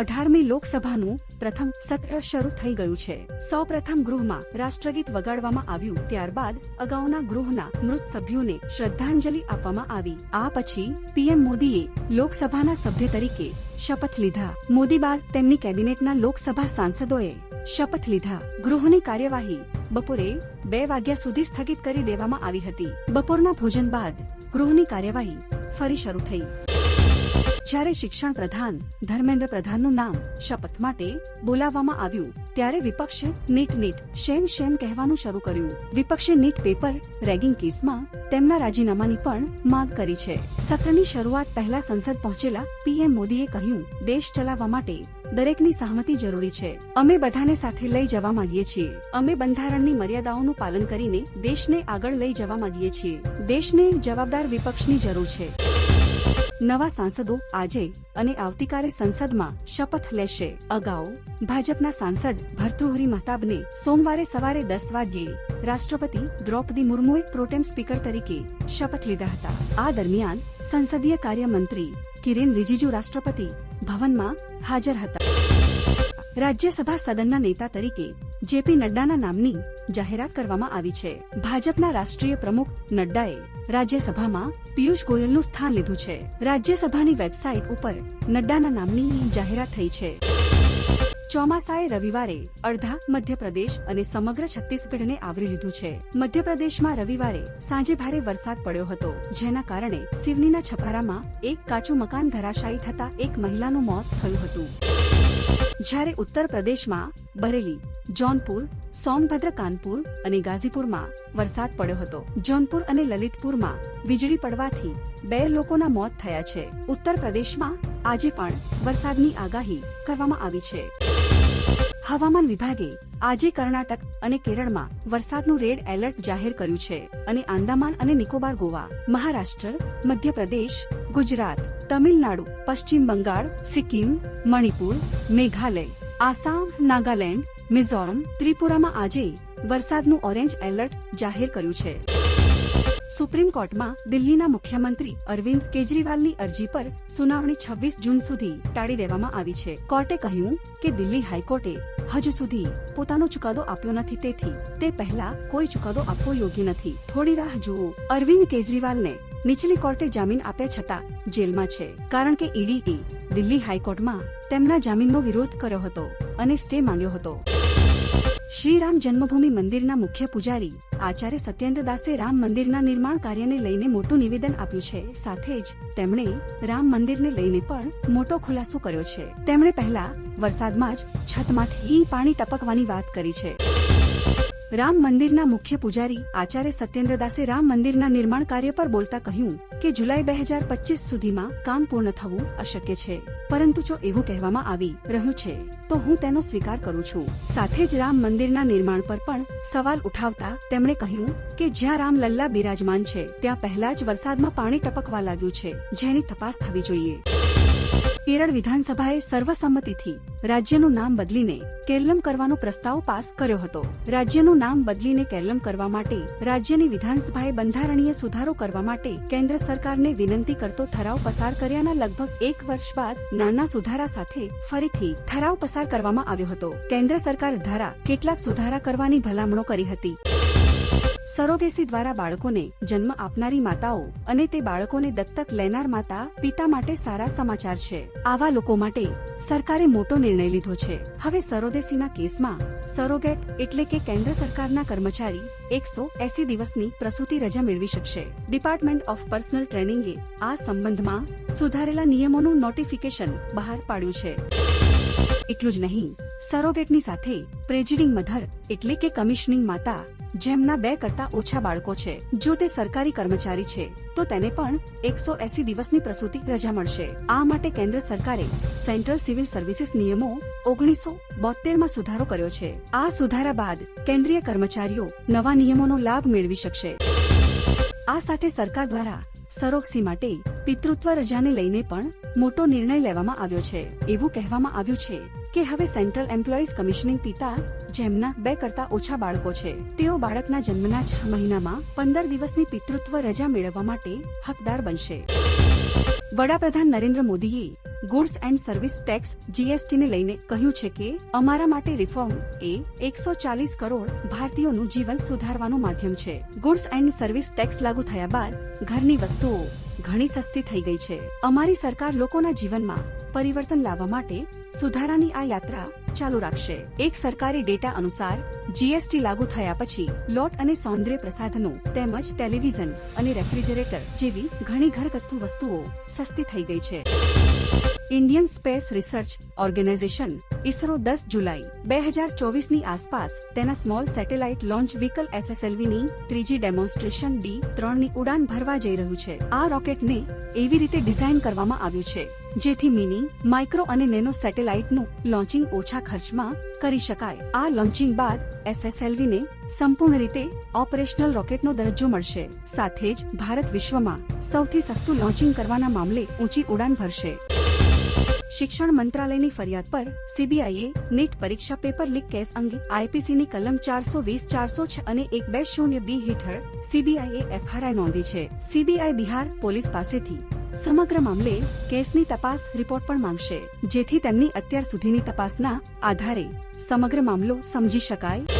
અઢારમી લોકસભાનું પ્રથમ સત્ર શરૂ થઈ ગયું છે. સૌ પ્રથમ ગૃહમાં રાષ્ટ્રગીત વગાડવામાં આવ્યું, ત્યારબાદ અગાઉના ગૃહના મૃત સભ્યોને શ્રદ્ધાંજલિ આપવામાં આવી. આ પછી પીએમ મોદીએ લોકસભાના સભ્ય તરીકે શપથ લીધા. મોદી બાદ તેમની કેબિનેટના લોકસભા સાંસદોએ શપથ લીધા. ગૃહની કાર્યવાહી બપોરે બે વાગ્યા સુધી સ્થગિત કરી દેવામાં આવી હતી. બપોરના ભોજન બાદ ગૃહની કાર્યવાહી ફરી શરૂ થઈ. જ્યારે શિક્ષણ પ્રધાન ધર્મેન્દ્ર પ્રધાનનું નામ શપથ માટે બોલાવવામાં આવ્યું, ત્યારે વિપક્ષે નીટ નીટ, શેમ શેમ કહેવાનું શરૂ કર્યું. વિપક્ષે નીટ પેપર, રેગિંગ કેસમાં તેમના રાજીનામાની પણ માંગ કરી છે. સત્રની શરૂઆત પહેલા સંસદ પહોંચેલા પીએમ મોદીએ કહ્યું, દેશ ચલાવવા માટે દરેકની સહમતિ જરૂરી છે. અમે બધાને સાથે લઈ જવા માંગીએ છીએ. અમે બંધારણની મર્યાદાઓનું પાલન કરીને દેશને આગળ લઈ જવા માંગીએ છીએ. દેશને એક જવાબદાર વિપક્ષની જરૂર છે. નવા સાંસદો આજે અને આવતીકાલે સંસદમાં શપથ લેશે. અગાઉ ભાજપના સાંસદ ભર્તૃહરી મહતાબને સોમવારે સવારે દસ વાગ્યે રાષ્ટ્રપતિ દ્રૌપદી મુર્મુએ પ્રોટેમ સ્પીકર તરીકે શપથ લીધા હતા. આ દરમિયાન સંસદીય કાર્ય મંત્રી કિરેન રિજિજુ રાષ્ટ્રપતિ ભવનમાં હાજર હતા. રાજ્યસભા સદનના નેતા તરીકે જેપી નડ્ડાના નામની જાહેરાત કરવામાં આવી છે. ભાજપના રાષ્ટ્રીય પ્રમુખ નડ્ડાએ રાજ્યસભામાં પિયુષ ગોયલનું સ્થાન લીધું છે. રાજ્યસભાની વેબસાઇટ ઉપર નડ્ડાના નામની જાહેરાત થઈ છે. ચોમાસાએ રવિવારે અડધા મધ્યપ્રદેશ અને સમગ્ર છત્તીસગઢને આવરી લીધું છે. મધ્યપ્રદેશમાં રવિવારે સાંજે ભારે વરસાદ પડ્યો હતો, જેના કારણે સિવનીના છપારામાં એક કાચું મકાન ધરાશાયી થતા એક મહિલાનું મોત થયું હતું. જ્યારે ઉત્તર પ્રદેશમાં બરેલી, જોનપુર, સોનભદ્ર, કાનપુર અને ગાઝીપુરમાં વરસાદ પડ્યો હતો. જોનપુર અને લલિતપુરમાં વીજળી પડવાથી બે લોકોના મોત થયા છે. ઉત્તર પ્રદેશમાં આજે પણ વરસાદની આગાહી કરવામાં આવી છે. હવામાન વિભાગે આજે કર્ણાટક અને કેરળમાં વરસાદનું રેડ એલર્ટ જાહેર કર્યું છે અને આંદામાન અને નિકોબાર ગોવા, મહારાષ્ટ્ર, મધ્યપ્રદેશ, ગુજરાત, તમિલનાડુ, પશ્ચિમ બંગાળ, સિક્કિમ, મણિપુર, મેઘાલય, આસામ, નાગાલેન્ડ, મિઝોરમ, ત્રિપુરામાં આજે વરસાદનું ઓરેન્જ એલર્ટ જાહેર કર્યું છે. સુપ્રીમ કોર્ટમાં દિલ્હીના મુખ્યમંત્રી અરવિંદ કેજરીવાલની અરજી પર સુનાવણી છવ્વીસ જૂન સુધી ટાળી દેવામાં આવી છે. કોર્ટે કહ્યું કે દિલ્હી હાઈકોર્ટે હજુ સુધી પોતાનો ચુકાદો આપ્યો નથી, તેથી તે પહેલા કોઈ ચુકાદો આપવો યોગ્ય નથી. થોડી રાહ જુઓ. અરવિંદ કેજરીવાલને નીચલી કોર્ટે જામીન આપ્યા છતાં જેલમાં છે. કારણ કે ઈડીએ દિલ્હી હાઈકોર્ટમાં તેમના જામીનનો વિરોધ કર્યો હતો અને સ્ટે માંગ્યો હતો. શ્રીરામ જન્મભૂમિ મંદિરના મુખ્ય પૂજારી આચાર્ય સત્યેન્દ્ર દાસે રામ મંદિરના નિર્માણ કાર્યને લઈને મોટું નિવેદન આપ્યું છે. સાથે જ તેમણે રામ મંદિરને લઈને પણ મોટો ખુલાસો કર્યો છે. તેમણે પહેલા વરસાદમાં જ છતમાંથી પાણી ટપકવાની વાત કરી છે. રામ મંદિરના મુખ્ય પૂજારી આચાર્ય સત્યેન્દ્ર દાસે રામ મંદિરના નિર્માણ કાર્ય પર બોલતા કહ્યું કે જુલાઈ બે હજાર પચીસ સુધીમાં કામ પૂર્ણ થવું અશક્ય છે. પરંતુ જો એવું કહેવામાં આવી રહ્યું છે, તો હું તેનો સ્વીકાર કરું છું. સાથે જ રામ મંદિરના નિર્માણ પર પણ સવાલ ઉઠાવતા તેમણે કહ્યું કે જ્યાં રામ લલ્લા બિરાજમાન છે, ત્યાં પહેલા જ વરસાદમાં પાણી ટપકવા લાગ્યું છે. જેની તપાસ થવી જોઈએ. કેરળ વિધાનસભાએ સર્વસંમતિથી રાજ્યનું નામ બદલીને કેરલમ કરવાનો પ્રસ્તાવ પાસ કર્યો હતો. રાજ્યનું નામ બદલીને કેરલમ કરવા માટે રાજ્યની વિધાનસભાએ બંધારણીય સુધારો કરવા માટે કેન્દ્ર સરકારને વિનંતી કરતો ઠરાવ પસાર કર્યાના લગભગ એક વર્ષ બાદ નાના સુધારા સાથે ફરીથી ઠરાવ પસાર કરવામાં આવ્યો હતો. કેન્દ્ર સરકાર દ્વારા કેટલાક સુધારા કરવાની ભલામણો કરી હતી. સરોગેસી દ્વારા બાળકોને જન્મ આપનારી માતાઓ અને તે બાળકોને દત્તક લેનાર માતા, પિતા માટે સારા સમાચાર છે. આવા લોકો માટે સરકારે મોટો નિર્ણય લીધો છે. હવે સરોગેસીના કેસમાં સરોગેટ એટલે કે કેન્દ્ર સરકારના કર્મચારી એકસો એસી દિવસની પ્રસૂતિ રજા મેળવી શકશે. ડિપાર્ટમેન્ટ ઓફ પર્સનલ ટ્રેનિંગે આ સંબંધમાં સુધારેલા નિયમોનું નોટિફિકેશન બહાર પાડ્યું છે. એટલું જ નહીં, સરોગેટની સાથે પ્રેજિડિંગ મધર એટલે કે કમિશનિંગ માતા જેમના બે કરતા ઓછા બાળકો છે. જો તે સરકારી કર્મચારી છે, તો તેને પણ એકસો એસી દિવસની પ્રસૂતિ રજા મળશે. આ માટે કેન્દ્ર સરકારે સેન્ટ્રલ સિવિલ સર્વિસીસ નિયમો ઓગણીસો બોતેરમાં સુધારો કર્યો છે. આ સુધારા બાદ કેન્દ્રીય કર્મચારીઓ નવા નિયમોનો લાભ મેળવી શકશે. આ સાથે સરકાર દ્વારા સરોગસી માટે પિતૃત્વ રજાને લઈને પણ મોટો નિર્ણય લેવામાં આવ્યો છે. એવું કહેવામાં આવ્યું છે કે હવે સેન્ટ્રલ એમ્પ્લોઈઝ કમિશનિંગ પિતા જેમના બે કરતા ઓછા બાળકો છે, તેઓ બાળકના જન્મના છ મહિનામાં પંદર દિવસની પિતૃત્વ રજા મેળવવા માટે હકદાર બનશે. વડાપ્રધાન નરેન્દ્ર મોદીએ goods and service tax GST ને લઈને કહ્યું છે કે, અમારા માટે રિફોર્મ એ એકસો ચાલીસ કરોડ ભારતીયોનું જીવન સુધારવાનું માધ્યમ છે. ગુડ્સ એન્ડ સર્વિસ ટેક્સ લાગુ થયા બાદ ઘરની વસ્તુઓ ઘણી સસ્તી થઈ ગઈ છે. અમારી સરકાર લોકોના જીવનમાં પરિવર્તન લાવવા માટે સુધારાની આ યાત્રા ચાલુ રાખશે. એક સરકારી ડેટા અનુસાર જીએસટી લાગુ થયા પછી લોટ અને સૌંદર્ય પ્રસાધનો તેમજ ટેલિવિઝન અને રેફ્રિજરેટર જેવી ઘણી ઘરગથ્થુ વસ્તુઓ સસ્તી થઈ ગઈ છે. Indian space research organisation ISRO દસ જુલાઈ, બે હજાર ચોવીસની આસપાસ તેના સ્મોલ સેટેલાઇટ લોન્ચ વ્હીકલ એસએસએલવીની ત્રીજી ડેમોન્સ્ટ્રેશન ડી ત્રણની ઉડાન ભરવા જઈ રહ્યું છે. આ રોકેટને એવી રીતે ડિઝાઇન કરવામાં આવ્યું છે, જેથી મિની માઇક્રો અને નેનો સેટેલાઇટનું લોન્ચિંગ ઓછા ખર્ચમાં કરી શકાય. આ લોન્ચિંગ બાદ એસએસએલવીને સંપૂર્ણ રીતે ઓપરેશનલ રોકેટનો દરજ્જો મળશે. સાથે જ ભારત વિશ્વમાં સૌથી સસ્તું લોન્ચિંગ કરવાના મામલે ઊંચી ઉડાન ભરશે. શિક્ષણ મંત્રાલયની ફરિયાદ પર સીબીઆઈએ નીટ પરીક્ષા પેપર લીક કેસ અંગે આઈપીસીની કલમ ચારસો વીસ, ચારસો છ અને એક બે શૂન્ય બી હેઠળ સીબીઆઈએ એફઆરઆઈ નોંધી છે. સીબીઆઈ બિહાર પોલીસ પાસેથી સમગ્ર મામલે કેસની તપાસ રિપોર્ટ પણ માંગશે, જેથી તેમની અત્યાર સુધીની તપાસના આધારે સમગ્ર મામલો સમજી શકાય.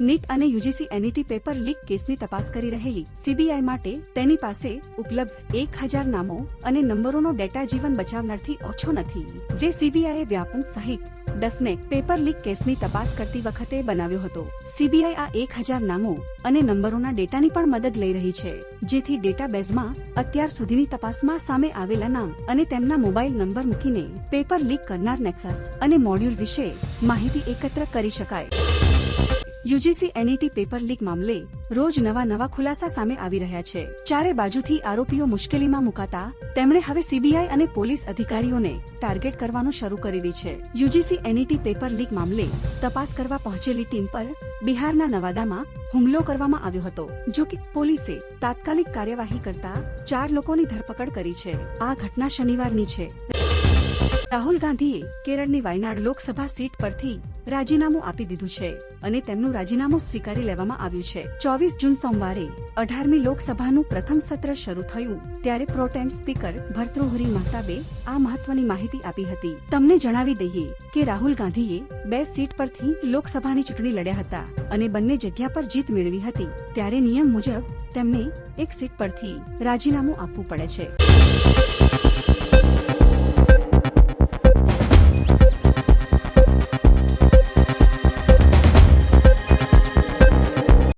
નીટ અને યુજીસી એનઈટી પેપર લીક કેસની તપાસ કરી રહેલી. સીબીઆઈ માટે તેની પાસે ઉપલબ્ધ એક હજાર નામો અને નંબરોનો ડેટા જીવન બચાવનારથી ઓછો નથી. જે સીબીઆઈએ વ્યાપમ સહિત દસને પેપર લીક કેસની તપાસ કરતી વખતે બનાવ્યો હતો. સીબીઆઈ આ એક હજાર નામો અને નંબરોના ડેટાની પણ મદદ લઈ રહી છે. જેથી ડેટાબેઝમાં અત્યાર સુધીની તપાસમાં સામે આવેલા નામ અને તેમના મોબાઈલ નંબર મૂકીને પેપર લીક કરનાર નેક્સસ અને મોડ્યુલ વિશે માહિતી એકત્ર કરી શકાય. યુજીસી એનઈટી પેપર લીક મામલે રોજ નવા નવા ખુલાસા સામે આવી રહ્યા છે. ચારે બાજુથી આરોપીઓ મુશ્કેલીમાં મુકાતા તેમણે હવે સીબીઆઈ અને પોલીસ અધિકારીઓને ટાર્ગેટ કરવાનું શરૂ કરી દી છે. યુજીસી એનઈટી પેપર લીક મામલે તપાસ કરવા પહોંચેલી ટીમ પર બિહારના નવાદામાં હુમલો કરવામાં આવ્યો હતો, જો કે પોલીસે તાત્કાલિક કાર્યવાહી કરતા ચાર લોકોની ધરપકડ કરી છે. આ ઘટના શનિવારની છે. રાહુલ ગાંધીએ કેરળની વાયનાડ લોકસભા સીટ પરથી રાજીનામું આપી દીધું છે અને તેમનું રાજીનામું સ્વીકારી લેવામાં આવ્યું છે. ચોવીસ જૂન સોમવારે અઢારમી લોકસભાનું પ્રથમ સત્ર શરૂ થયું ત્યારે પ્રોટેમ સ્પીકર ભર્તૃહરી મહતાબે આ મહત્વની માહિતી આપી હતી. તમને જણાવી દઈએ કે રાહુલ ગાંધીએ બે સીટ પરથી લોકસભાની ચૂંટણી લડ્યા હતા અને બંને જગ્યા પર જીત મેળવી હતી. ત્યારે નિયમ મુજબ તેમને એક સીટ પરથી રાજીનામું આપવું પડે છે.